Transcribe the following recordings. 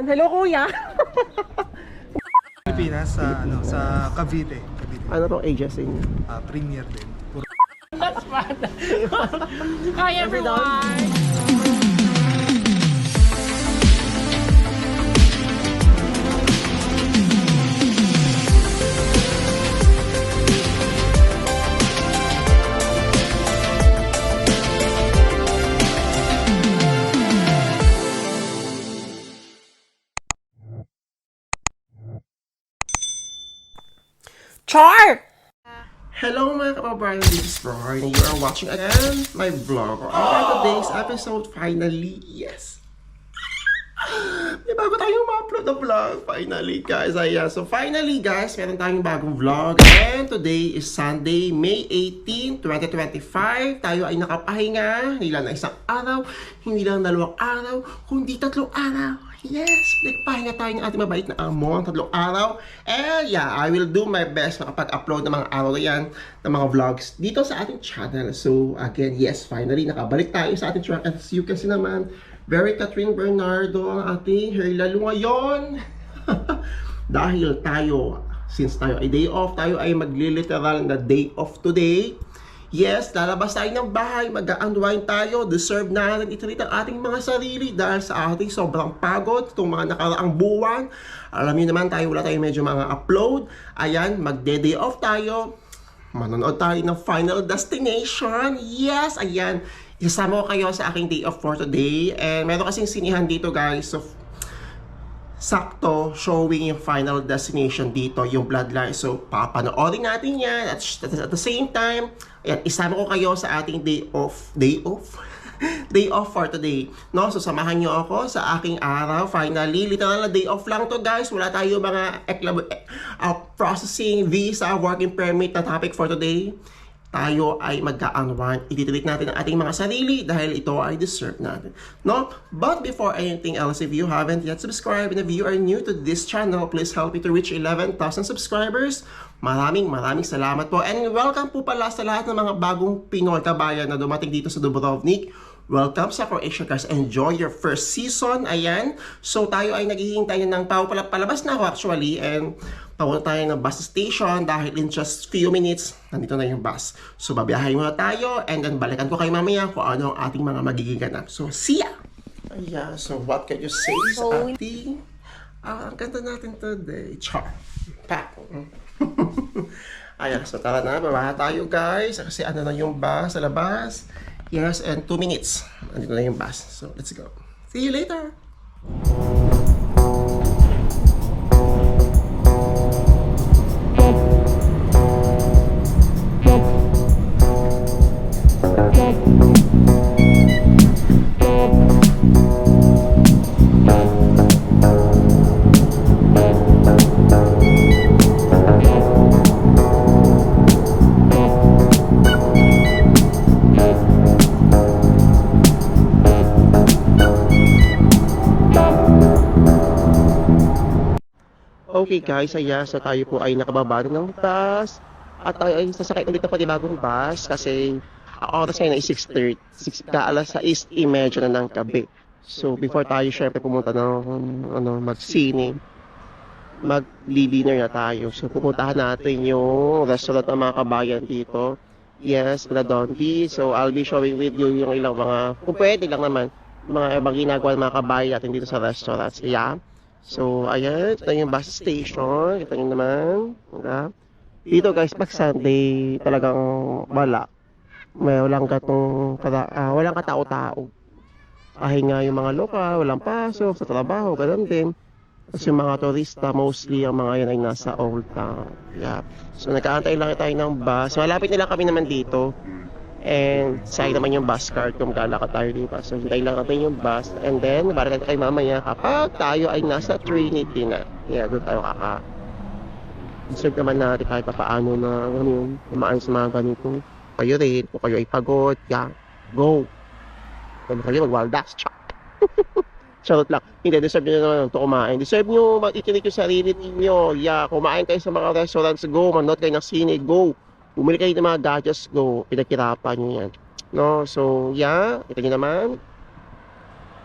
Hello, kuya. Pilipinas sa ano sa Cavite. Cavite. ano tong agency niyo? Ah, premier din. Puro Hi everyone! Char! Hello mga kababayan, this is Brian. You are watching again my vlog. On today's episode, finally, yes. May bago tayong ma-upload na vlog. Finally, guys. Ayan. So, finally, guys, meron tayong bagong vlog. And today is Sunday, May 18, 2025. Tayo ay nakapahinga. Hindi lang na isang araw, hindi lang dalawang araw, kundi tatlong araw. Yes, nagpahinga tayo ng ating mabait na amo ang tatlong araw. And yeah, I will do my best makapag-upload ng mga araw na yan, ng mga vlogs dito sa ating channel. So again, yes, finally, nakabalik tayo sa ating channel. As you can see naman, very Catherine Bernardo ang ating hair lalo ngayon. Dahil tayo, since tayo ay day off, tayo ay magli-literal na day off today. Yes, lalabas tayo ng bahay, mag-unwind tayo, deserve natin itreat ang ating mga sarili dahil sa ating sobrang pagod itong mga nakaraang buwan. Alam niyo naman tayo, wala tayo medyo mga upload. Ayan, magde-day off tayo. Manonood tayo ng Final Destination. Yes, ayan. Isama ko kayo sa aking day off for today. And meron kasing sinihan dito guys. So, sakto showing yung final destination dito, yung bloodline. So, papanoorin natin yan. At, at the same time, ayan, isama ko kayo sa ating day off. Day off? day off for today. No? So, samahan nyo ako sa aking araw. Finally, literal na day off lang to guys. Wala tayo mga uh, processing, visa, working permit na topic for today tayo ay magka-unwind. Ititreat natin ang ating mga sarili dahil ito ay deserve natin. No? But before anything else, if you haven't yet subscribed and if you are new to this channel, please help me to reach 11,000 subscribers. Maraming maraming salamat po. And welcome po pala sa lahat ng mga bagong Pinoy kabayan na dumating dito sa Dubrovnik. Welcome sa Croatia guys. Enjoy your first season. Ayan. So tayo ay naghihintay ng pau pala palabas na ako actually and papunta tayo ng bus station dahil in just few minutes nandito na yung bus. So babiyahin muna tayo and then balikan ko kayo mamaya kung ano ang ating mga magiging ganap. So see ya! Ayan. So what can you say sa ating ah, ang ganda natin today. Char. Pak. Ayan, so tara na, babaha tayo guys. Kasi ano na yung bus sa labas. Yes, and 2 minutes. Andito na yung bus. So, let's go. See you later! Ayan, so tayo po ay nakababa na ng bus. At tayo ay sasakay ulit ng panibagong bus kasi ang oras ngayon ay 6.30. 6, kaalas 6.30 na ng gabi. So before tayo syempre pumunta ng ano, mag-sine, mag-dinner na tayo. So pupuntahan natin yung restaurant ng mga kabayan dito. Yes, La Dondi. So I'll be showing with you yung ilang mga, kung pwede lang naman, mga ibang ginagawa ng mga kabayan natin dito sa restaurants. Yeah. So, ayan, ito yung bus station. Ito nyo naman. Diba? Dito guys, pag Sunday, talagang wala. May walang katong, kata, ah, walang katao-tao. Kahit nga yung mga lokal, walang pasok sa trabaho, ganun din. Kasi yung mga turista, mostly ang mga yan ay nasa old town. Yeah. So, nagkaantay lang tayo ng bus. Malapit nila kami naman dito. And sayang naman yung bus card kung lalakad tayo dito. So, hintayin lang natin yung bus. And then, balikan tayo mamaya kapag tayo ay nasa Trinity na. Yeah, doon tayo kaka. Deserve naman natin kahit pa paano na ano yun, kumaan sa mga ganito. Kayo rin, kung kayo ay pagod, yeah, go. Kung kayo mag-waldas, chak. Charot lang. Hindi, deserve nyo naman ito kumain. Deserve nyo mag-itinit yung sarili ninyo. Yeah, kumain kayo sa mga restaurants, go. Manood kayo ng sine, go. Bumili kayo ng mga gadgets, go. Pinagkirapan nyo yan. No? So, yeah. Ito nyo naman.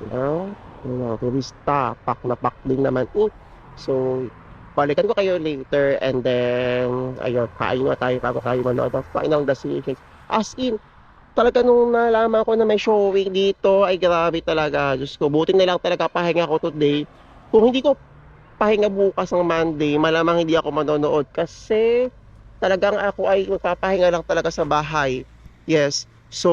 You know? yung mga turista, pak na pak din naman. Eh. So, balikan ko kayo later and then, ayun, kain na tayo bago tayo manood ng Final Destination. As in, talaga nung nalaman ko na may showing dito, ay grabe talaga. Diyos ko, buti na lang talaga pahinga ko today. Kung hindi ko pahinga bukas ng Monday, malamang hindi ako manonood kasi talagang ako ay magpapahinga lang talaga sa bahay. Yes. So,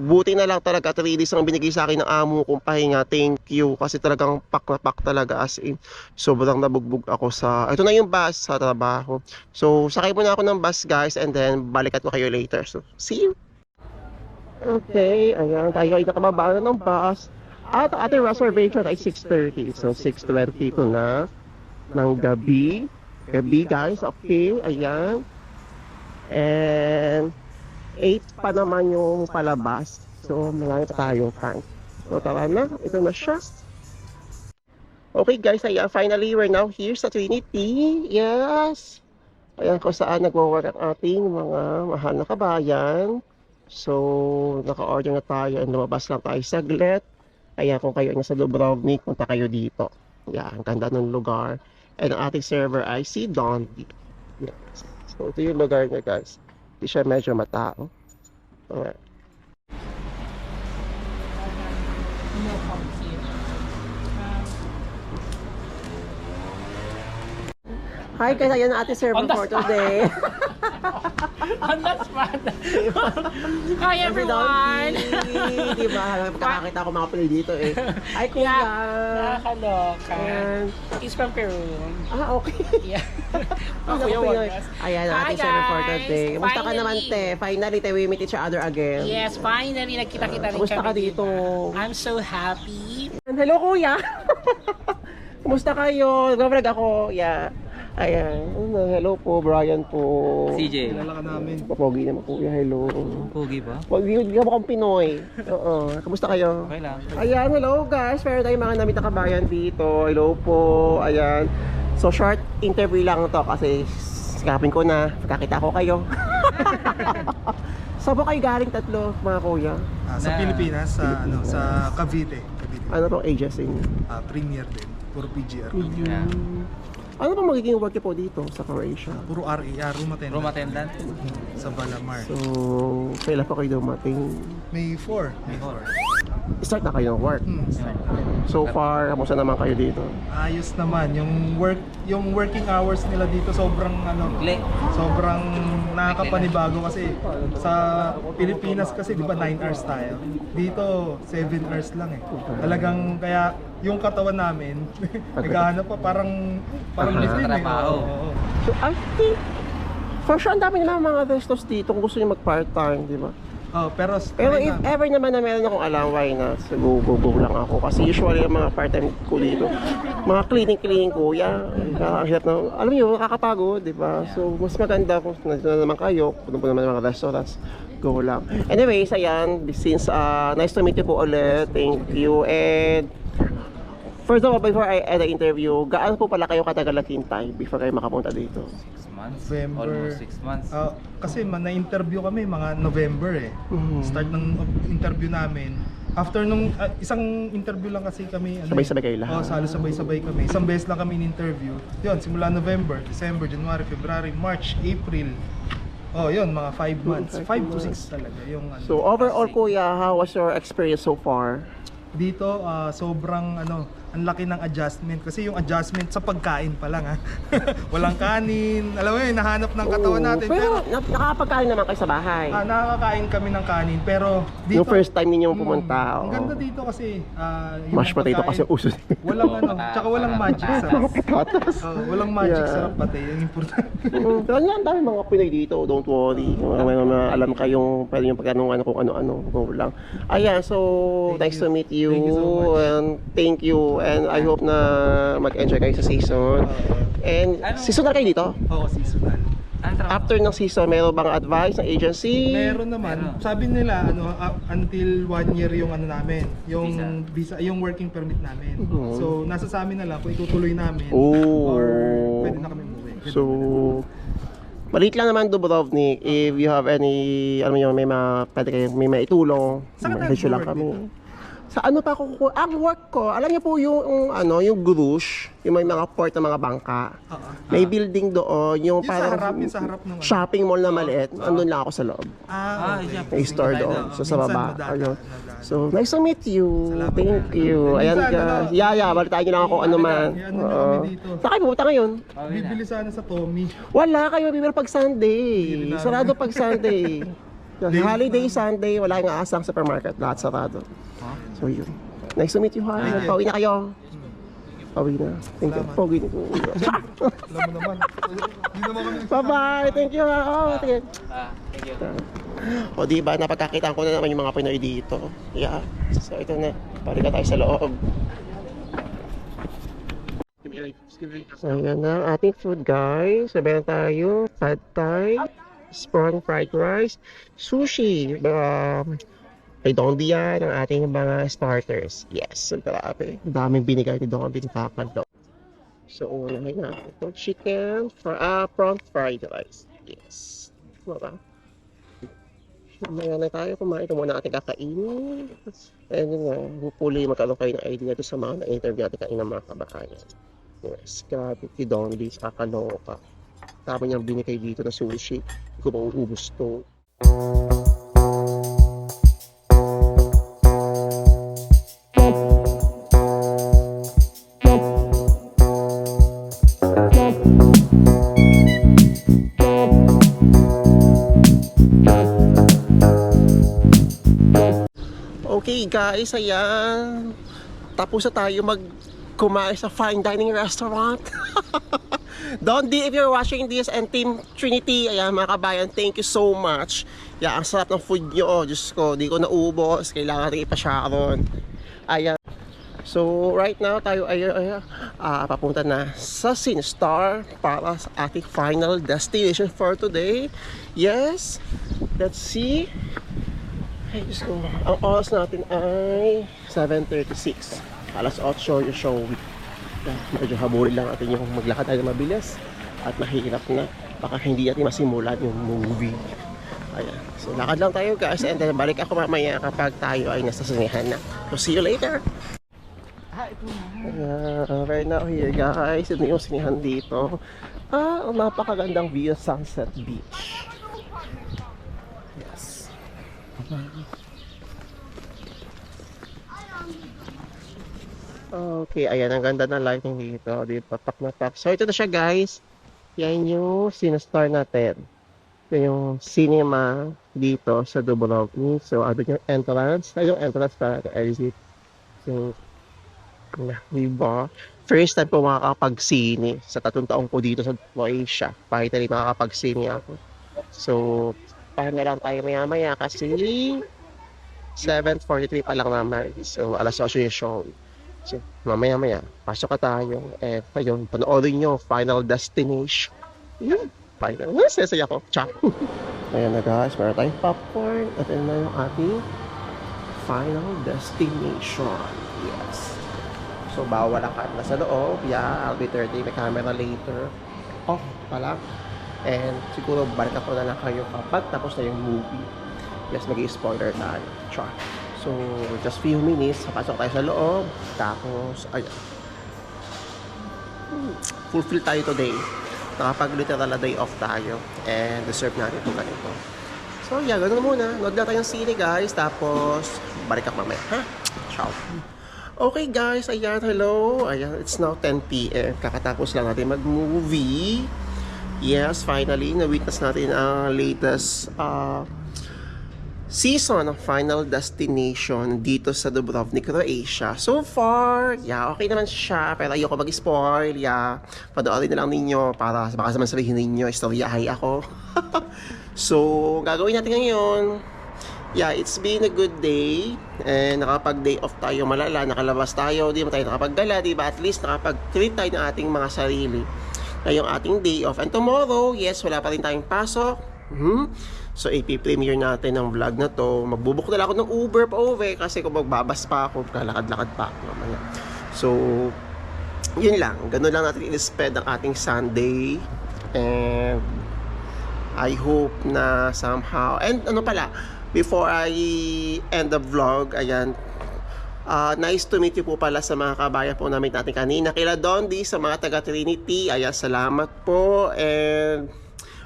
buti na lang talaga 3 days ang binigay sa akin ng amo kong pahinga. Thank you. Kasi talagang pak na pak talaga as in. Sobrang nabugbog ako sa... Ito na yung bus sa trabaho. So, sakay muna ako ng bus guys and then balikat ko kayo later. So, see you! Okay, ayan. Tayo ay nakababa na ng bus. At ating reservation ay 6.30. So, 6.20 ko na ng gabi. Gabi guys, okay. Ayan. And 8 pa naman yung palabas. So, marami tayo fan. So, tara na. Ito na siya. Okay guys, ayan. Finally, we're now here sa Trinity. Yes! Ayan kung saan nagwo-work ang ating mga mahal na kabayan. So, naka-order na tayo and lumabas lang tayo saglit. Kaya kung kayo ay nasa Dubrovnik, punta kayo dito. Yan, ang ganda ng lugar. And ang ating server ay si Don. So, ito yung lugar niya guys. Hindi siya medyo matao. Alright. No pump here. Hi guys, ayan ang ating server for today. On the spot. Hi everyone. Di ba? Pagkakakita ko mga pili dito eh. Ay, kuya. Nakakaloka. Ayan. He's from Peru. Ah, okay. Yeah. Ako ko yung wagas. Ayan Hi, ating server for today. Kumusta ka naman, te? Finally, te, we meet each other again. Yes, finally nagkita-kita rin kami. ka dito? I'm so happy. Hello, kuya. Kumusta kayo? Nag-vlog ako. Yeah. Ayan. Hello po, Brian po. CJ. Kilala ka namin. Papogi naman kuya. Hello. Pogi ba? Wag hindi ka mukhang Pinoy. Oo. Kamusta kayo? Okay lang. Ayan, hello guys. Meron tayong mga namit na kabayan dito. Hello po. Ayan. So short interview lang to kasi sikapin ko na. Pagkakita ko kayo. Saan po kayo galing tatlo, mga kuya? Ah, sa Na- Pilipinas, sa ano, sa Cavite. Cavite. Ano pong agency niyo? Ah, premier din. Puro PGR. Yeah. Ano pong magiging work niyo po dito sa Croatia? Puro RER, room attendant. Room attendant? Sa Balamar. So, kailan pa kayo dumating? May 4. May 4. Start na kayo ng work. Hmm. So far, kamusta naman kayo dito? Ayos naman yung work yung working hours nila dito sobrang ano sobrang nakakapanibago kasi sa Pilipinas kasi di ba 9 hours tayo dito 7 hours lang eh talagang kaya yung katawan namin naghahanap pa parang parang live din eh Trabaho. Oo. So, I think, for sure, ang dami naman mga restos dito kung gusto niyo mag-part-time, di ba? Oh, pero Pero if na. ever naman na meron akong go, go, go lang ako. Kasi usually, ang mga part-time ko dito, mga cleaning-cleaning ko, yeah, ang hirap na, alam niyo, nakakapagod, di ba? So, mas maganda kung nandito na naman kayo, puno po naman mga restaurants, go lang. Anyways, ayan, since, uh, nice to meet you po ulit, thank you, and, First of all, before I end the interview, gaano po pala kayo katagal naghintay before kayo makapunta dito? Six months? November. Almost six months. Ah, kasi man, na-interview kami mga November eh. Mhm. Start ng interview namin. After nung ah, isang interview lang kasi kami ano, Sabay-sabay kayo lahat? Oo, salo sabay-sabay kami. Isang beses lang kami in-interview. Yun, simula November, December, January, February, March, April. Oh, yun, mga 5 months. five 5 to months. 6 talaga yung ano. So overall kuya, how was your experience so far? dito ah, sobrang ano, ang laki ng adjustment kasi yung adjustment sa pagkain pa lang ha. Walang kanin. Alam mo yun, nahanap ng katawan Oo, natin. Pero, Pero, na- nakakapagkain naman kayo sa bahay. ah, nakakakain kami ng kanin. Pero dito, yung first time ninyo Mm, pumunta. Ang oo. ganda dito kasi ah, yung Mashed potato pagkain, kasi uso dito. Walang ano, tsaka walang magic sarap. Patatas. Walang magic Yeah. sarap pati, yung importante. Mm, Pero yan, ang dami mga Pinoy dito, don't worry. May, may, may alam kayong pwede yung pagkano ano kung ano-ano, go lang. Ayan, so Thank nice you. to meet you. Thank you so much. And thank you. And I hope na mag-enjoy kayo sa season. And Ano? seasonal kayo dito? Oo, seasonal. After ng season, meron bang advice ng agency? Meron naman. Meron. Sabi nila ano up until one year yung ano namin, yung visa, yung working permit namin. Mhm. So nasa sa amin na lang kung itutuloy namin Oh. or pwede na kami umuwi. Ganun So, maliit lang naman Dubrovnik. If you have any, alam mo yun, may mga, pwede kayo, may maitulong, Saan ka message lang nag-work kami. Sa ano pa ako kuku- Ang work ko, alam niyo po yung, yung ano, yung grush, yung may mga port na mga bangka. Oo. May building doon, yung Yung sa parang harap, yung sa harap ano. shopping mall na maliit. Andun lang ako sa loob. Ah, Ah, okay. yeah. May store Tayo doon. na. So sa Minsan baba. Ano. So, nice to meet you. Salamat. Thank you. Ayan Minsan, guys. ano, Yeah, yeah. Balitaan nyo lang ako ano man. Ano na Oo. kami dito. Saan kayo pupunta ngayon? Bibili sana sa Tommy. Wala kayo bibili pag Sunday. Sarado pag Sunday. Late Holiday na. Sunday, wala kang aasang supermarket. Lahat sarado. So yun. Nice to meet you, ha. Thank you. Pauwi na kayo. Pauwi na. Thank you. Pauwi na. Alam mo naman. Hindi naman kami Bye-bye. Thank you. ha. Oh, sige. Ah, thank you. O di ba napagkakitaan ko na naman yung mga Pinoy dito. Yeah. So ito na. Balik na tayo sa loob. So yan na ang ating food guys. Sabihan tayo. Pad Thai. Prawn fried rice. Sushi. Um, ay Don yan ang ating mga starters. Yes. So grabe. Ang daming binigay ni Don Bintakad So unahin natin ito. Chicken. Fra ah, prawn fried rice. Yes. Diba? Mamaya na tayo, kumain ito muna natin kakainin. And yun nga, hopefully magkaroon kayo ng idea doon sa mga na-interview natin kanina mga kabahayan. Yes, grabe, si Lee, kakaloka. Tama niyang binigay dito na sushi. Hindi ko mauubos to. Okay guys, ayan. Tapos na tayo mag kumain sa fine dining restaurant. Don D, if you're watching this and Team Trinity, ayan mga kabayan, thank you so much. Yeah, ang sarap ng food nyo. Oh, Diyos ko, di ko naubos. Kailangan rin ipasyaron. Ayan. So, right now, tayo ay, ay ah, papunta na sa Sinstar para sa ating final destination for today. Yes, let's see. Ay, Diyos ko. Ang oras natin ay 7.36. Alas 8 yung show. Yeah, medyo habulin lang natin yung maglakad tayo mabilis. At mahirap na. Baka hindi natin masimulan yung movie. Ayan. So, lakad lang tayo guys. And then, balik ako mamaya kapag tayo ay nasa sinihan na. So, see you later. Ayan, right now here guys. Ito yung sinihan dito. Ah, ang napakagandang view Sunset Beach. Yes. Okay, ayan, ang ganda ng lighting dito. Dito, top na top. So, ito na siya, guys. Yan yung sinastar natin. Ito yung cinema dito sa Dubrovnik. So, ano yung entrance? Ay, yung entrance para exit. So, diba? First time po makakapag-sine sa tatong taong ko dito sa Croatia. Finally, makakapag-sine ako. So, pahinga lang tayo maya-maya kasi 7.43 pa lang naman. So, alas 8 yung show. Mamaya-maya, pasok ka tayo. Eh, ayun, panoorin nyo, Final Destination. Yun, final. Ano, sesaya ko. Chak. Ayan na guys, meron tayong popcorn. At yun na yung ating Final Destination. Yes. So, bawal ang camera sa loob. Yeah, I'll be 30. May camera later. Off pala. And siguro balik ako na lang kayo kapag tapos na yung movie. Yes, mag-spoiler tayo. Char. So, just few minutes, pasok tayo sa loob. Tapos, ayan. Fulfill tayo today. Nakapag-literal na day off tayo. And deserve natin ito ganito. So, yeah, ganun muna. Nood na tayong sine, guys. Tapos, balik ako mamaya. Ha? Ciao. Okay, guys. Ayan, hello. Ayan, it's now 10 p.m. Kakatapos lang natin mag-movie. Yes, finally, na-witness natin ang latest uh, season ng Final Destination dito sa Dubrovnik, Croatia. So far, yeah, okay naman siya. Pero ayoko mag-spoil, yeah. Panoorin na lang ninyo para baka naman sabihin ninyo, istoryahay ako. so, gagawin natin ngayon. Yeah, it's been a good day. And nakapag-day off tayo malala, nakalabas tayo, di mo tayo nakapaggala, di ba? At least nakapag-treat tayo ng ating mga sarili ngayong ating day off. And tomorrow, yes, wala pa rin tayong pasok. Mhm. So, ipi-premiere natin ang vlog na to. Magbubuk na ako ng Uber pa uwi kasi kung magbabas pa ako, kalakad-lakad pa ako mamaya. So, yun lang. Ganun lang natin in-spend ang ating Sunday. And I hope na somehow, and ano pala, before I end the vlog, ayan, Ah, nice to meet you po pala sa mga kabayan po namin natin kanina. Kila Dondi sa mga taga Trinity. Ayan, salamat po. And,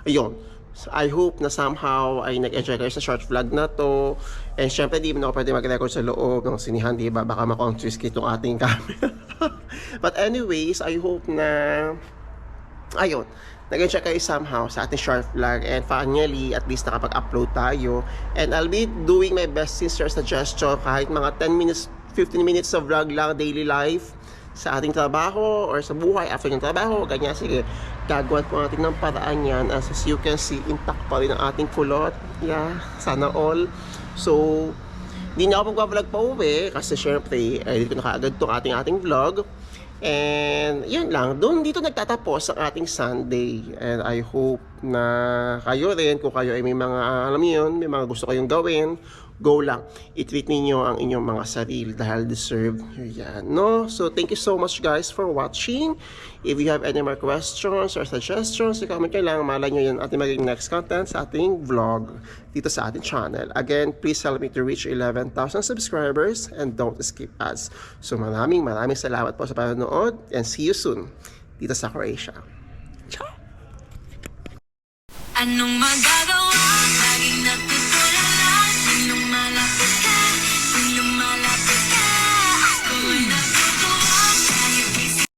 ayun. I hope na somehow ay nag-enjoy kayo sa short vlog na to. And syempre, di mo ako pwede mag-record sa loob ng sinihan, di ba? Baka makonfiscate yung ating camera. But anyways, I hope na ayun, nag-enjoy kayo somehow sa ating short vlog and finally, at least nakapag-upload tayo. And I'll be doing my best sister suggestion kahit mga 10 minutes, 15 minutes of vlog lang, daily life sa ating trabaho or sa buhay after ng trabaho, ganyan, sige, gagawan po natin ng paraan yan. As, as you can see, intact pa rin ang ating kulot. Yeah, sana all. So, hindi na ako magbablog pa uwi kasi syempre, edit ko na kaagad itong ating ating vlog. And yun lang, doon dito nagtatapos ang ating Sunday. And I hope na kayo rin, kung kayo ay may mga, alam yun, may mga gusto kayong gawin, go lang. I-treat ninyo ang inyong mga sarili dahil deserve nyo yan, no? So, thank you so much guys for watching. If you have any more questions or suggestions, i-comment nyo lang. Malay nyo yan ating magiging next content sa ating vlog dito sa ating channel. Again, please help me to reach 11,000 subscribers and don't skip ads. So, maraming maraming salamat po sa panonood and see you soon dito sa Croatia. Ciao! Anong magagawa